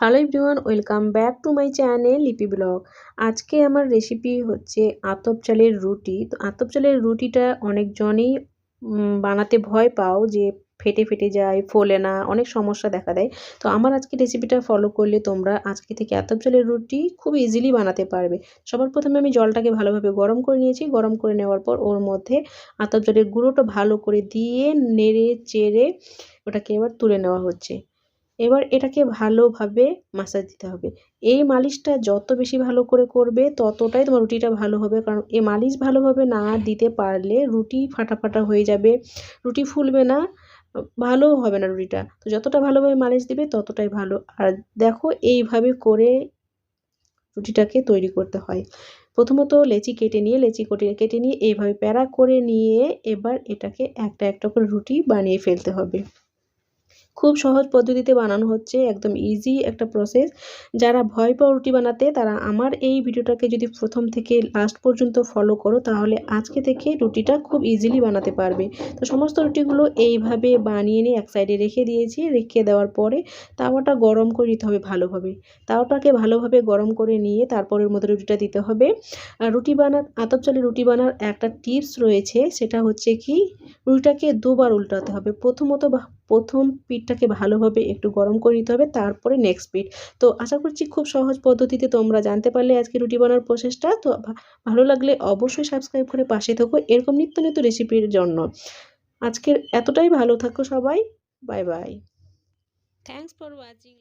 Hello everyone welcome back to my channel Lipi blog আজকে আমার recipe হচ্ছে আতপ চালের রুটি। তো আতপ চালের রুটিটা অনেকজনই বানাতে ভয় পাও যে ফেটে ফেটে যায়, ফোলে না, অনেক সমস্যা দেখা দেয়। তো আমার আজকে রেসিপিটা ফলো করলে তোমরা আজকে থেকে আতপ চালের রুটি খুব ইজিলি বানাতে পারবে। সবার প্রথমে আমি জলটাকে ভালোভাবে গরম করে নিয়েছি। গরম করে নেওয়ার পর ওর মধ্যে আতপ চালের গুঁড়োটা ভালো করে দিয়ে নেড়ে চেড়ে ওটাকে এবার তুলে নেওয়া হচ্ছে। এবার এটাকে ভালোভাবে মাসাজ দিতে হবে। এই মালিশটা যত বেশি ভালো করে করবে, ততটাই তোমার রুটিটা ভালো হবে। কারণ এই মালিশ ভালোভাবে না দিতে পারলে রুটি ফাটা ফাটা হয়ে যাবে। রুটি ফুলবে না, ভালো হবে না রুটিটা। তো যতটা ভালোভাবে মালিশ দিবে, ততটাই ভালো। আর দেখো, এইভাবে করে রুটিটাকে তৈরি করতে হয়। প্রথমত লেচি কেটে নিয়ে, লেচি কেটে কেটে নিয়ে এইভাবে প্যারা করে নিয়ে এবার এটাকে একটা একটা করে রুটি বানিয়ে ফেলতে হবে। খুব সহজ পদ্ধতিতে বানানো হচ্ছে, একদম ইজি একটা প্রসেস যারা ভয় পাও রুটি বানাতে, তারা আমার এই ভিডিওটাকে যদি প্রথম থেকে লাস্ট পর্যন্ত ফলো করো, তাহলে আজকে থেকে রুটিটা খুব ইজিলি বানাতে পারবে। তো সমস্ত রুটিগুলো এইভাবে বানিয়ে নিয়ে এক সাইডে রেখে দিয়েছি। রেখে দেওয়ার পরে তাওয়াটা গরম করে নিতে হবে ভালোভাবে। তাওয়াটাকে ভালোভাবে গরম করে নিয়ে তারপরের মধ্যে রুটিটা দিতে হবে। আর রুটি বানা, আতপ চালে রুটি বানার একটা টিপস রয়েছে, সেটা হচ্ছে কি, রুটিটাকে দুবার উল্টাতে হবে। প্রথমত প্রথম পিঠটাকে ভালোভাবে একটু গরম করে নিতে হবে, তারপরে নেক্সট পিঠ। তো আশা করছি খুব সহজ পদ্ধতিতে তোমরা জানতে পারলে আজকে রুটি বানার প্রসেসটা তো ভালো লাগলে অবশ্যই সাবস্ক্রাইব করে পাশে থাকো। এরকম নিত্য নিত্য রেসিপির জন্য। আজকের এতটাই, ভালো থাকো সবাই। Bye bye thanks for watching